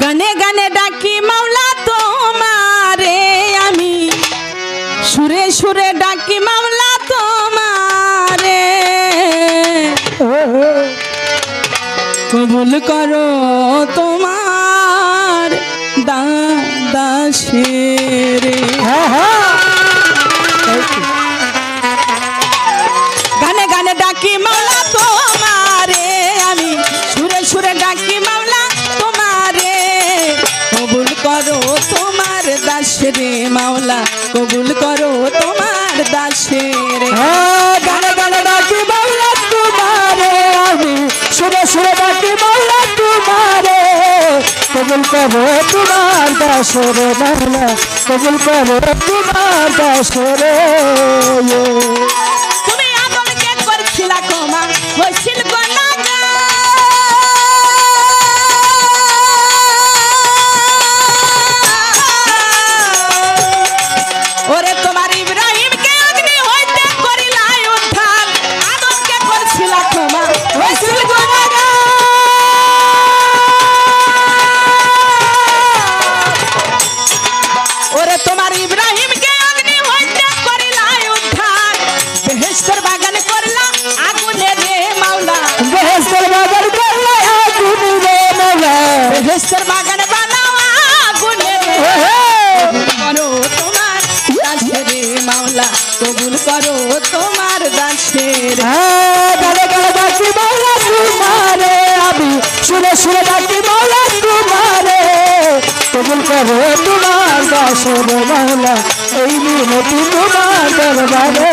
গানে গানে ডাকি, মাওলা তোমারে আমি। সুরে সুরে ডাকি, মাওলা তোমারে। কবুল করো তোমার দাদাসে রে কবুল করো তোমার দাসরে বাংলা কবুল করো তোমার দাসরে। তুমি আদরকে করছিলা কমা? হয়েছে তোমার দাসের। হ্যাঁ, গালে গালে ডাকি বলা তোমারে? আমি সুরে সুরে ডাকি বলা তোমারে। কবুল করো তোমার দাসের মালা, এই মিনতি তোমার দরবারে।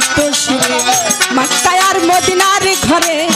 সুরে শিরে। আর মদিনার ঘরে।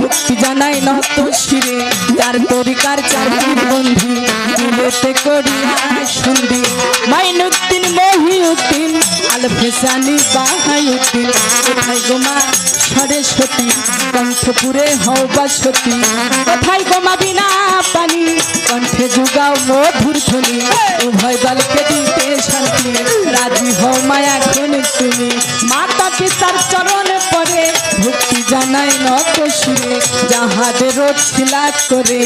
ভক্তি জানাই নত শিরে। যার তরিকার চার পীর বন্ধু, দিলেতে করিয়া সন্ধি মাইনুদ্দিন মহিউদ্দিন আল ফেসানি বাহাইউদ্দিন কোথায় গোমা সরস্বতী কণ্ঠপুরে হও বা সতী। কোথায় গোমা বিনা পানি? কণ্ঠে যুগাও মধুর ধ্বনি। উভয় দলকে দিতে শান্তি। রাজি হও মায়া খুন তুমি। মাতা পিতার চরণ পরে ভক্তি জানাই নত সুরে যাহাদের ছিলা করে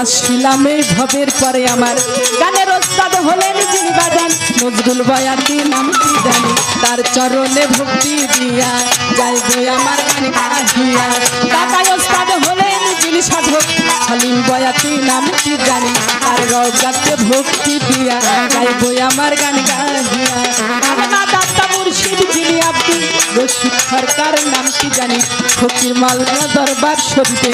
আসছিলাম এই ভবের পরে আমার। গানের ওস্তাদ হলেন যিনি বাজান নজরুল বয়াতি নামটি জানি। তার চরণে ভক্তি দিয়া যাইব আমার দাদাই ওস্তাদ হলেন যিনি সাধক। হালিম বয়াতি নামটি জানি? আর রজাতে ভক্তি দিয়া। গাইবই আমার গান গাহিয়া আমার দাদা আব্দুল রশিদ সরকার নামটি জানি? ফকির মালদা দরবার শরীফে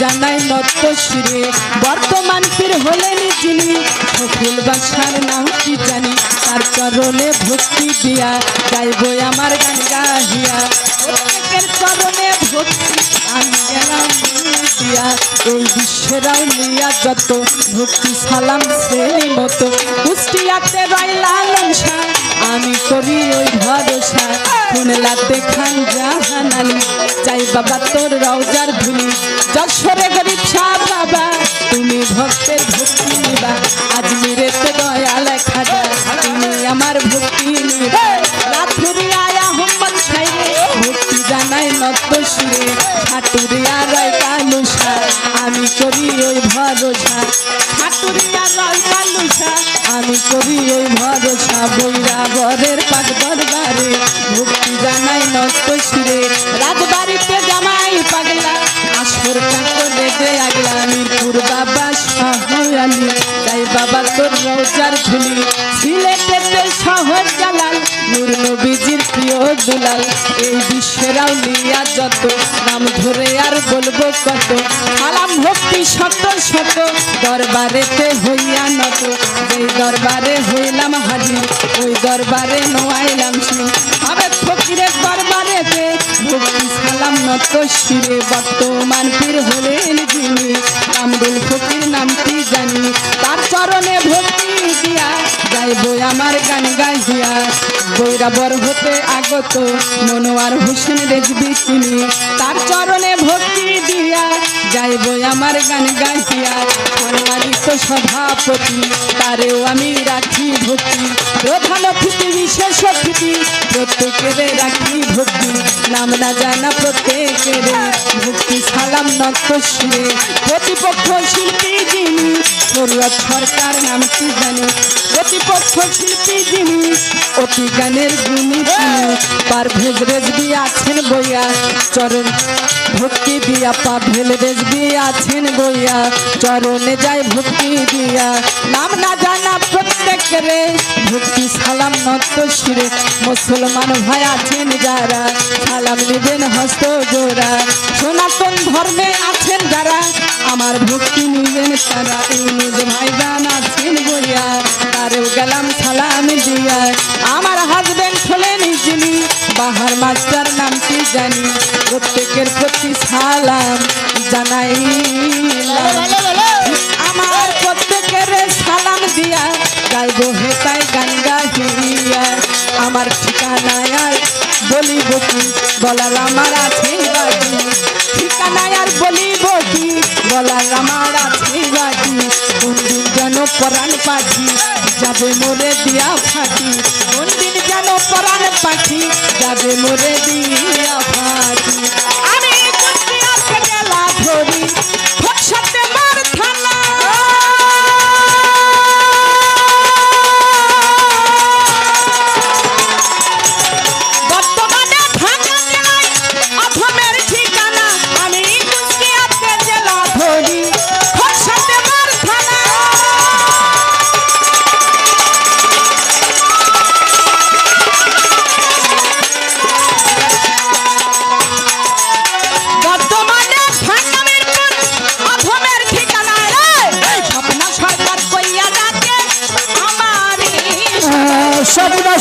জানাই নত শিরে। বর্তমান পীর হলেন যিনি। সফিল বাসার নামটি জানি? তার চরণে ভক্তি দিয়া গাইব আমার গান গাহিয়া। প্রত্যেকের চরণে ভক্তি আমি গেলাম দিয়া। এই বিশ্বেরাও নিয়া যত ভক্তি সালাম শ্রেণি মতো। কুষ্টিয়াতে রইলাম শাহ, আমি করি ওই ভরসা। খুনলাতে খান জাহান আলী চাই বাবা তোর রওজার ধুলি যশোরে গরিব শাহ বাবা। তুমি ভক্তের ভক্তি নিবা। আজমিরেতে দয়াল খাজা তুমি আমার ভক্তি নিবা। রাথুরি আয়া ছাইরে ভক্তি জানাই নত সুরে ঠাটুরিয়া রয় কালুসা আমি করি ওই ভরসা। ঠাটুরিয়া রয় কালুসা আমি করি ওই ভরসা। বৈরা বরের পাক দরবারে ভক্তি জানাই নত সুরে রাজবাড়িতে জামাই পাগলা, আসর কাকলে দে আগলা। মিরপুর বাবা শাহ আলী তাই বাবা তোর রোজার ধুলি। সিলেটেতে শহর জালাল, নূর নবীজির প্রিয় দুলাল। এই বিশ্বের আউলিয়া যত, নাম ধরে আর বলব কত। শত শত দরবারেতে হইয়া নত। যেই দরবারে হইলাম হাজির ওই দরবারে নোয়াইলাম সিং আবে ফকিরের দরবারেতে ভক্তি সালাম নত, শিরে বর্তমান বৈরাবর হতে আগত, মনোয়ার হোসেন দেখবি তিনি তার চরণে ভক্তি দিয়া গাইব আমার গান গাইয়া সম্মানিত সভাপতি, তারেও আমি রাখি ভক্তি। প্রধান অতিথি, বিশেষ অতিথি, প্রত্যেকের রাখি ভক্তি। নাম না জানা প্রত্যেকের ভক্তি সালাম শিরে প্রতিপক্ষ শিল্পী যিনি সরকার নামটি জানি। প্রতিপক্ষ শিল্পী যিনি, অতি গানের চরণ যায় ভক্তি দিয়া। নাম না জানা প্রত্যেকের, ভক্তি সালাম নত শিরে, মুসলমান ভাই আছেন যারা, সালাম নেবেন হস্ত জোড়া। সনাতন ধর্মে আছেন যারা, আমার ভক্তি নিবেন তারা ভাই ভাইজান আছেন বইয়া, তারেও গেলাম সালাম দিয়া। আমার প্রত্যেকের প্রতি সালাম জানাই আমার প্রত্যেকের সালাম দিয়া গাইব হেতাই গান গাহিয়া। আমার ঠিকানায় আর বলিব কি? বলার আমার আছে বাকি। ঠিকানায় আর বলিব কি? বলার আমার আছে বাকি। কোনদিন যেন পরাণ পাখি, যাবে মোরে দিয়া ফাঁকি। কোনদিন যেন পরাণ পাখি, যাবে মোরে দিয়া ফাঁকি আমি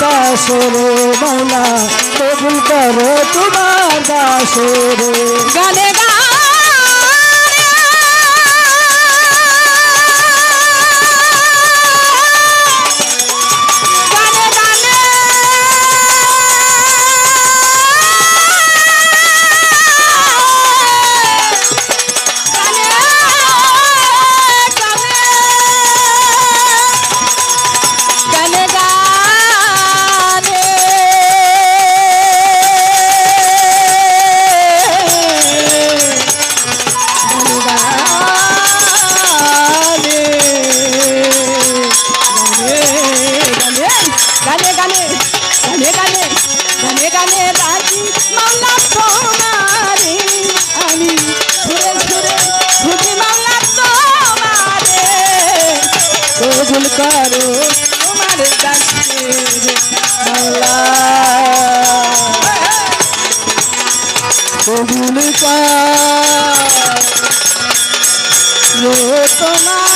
দাসরে মৌলা কবুল করো তোমার দাসরে। গানে গা কবুল পায় তোমার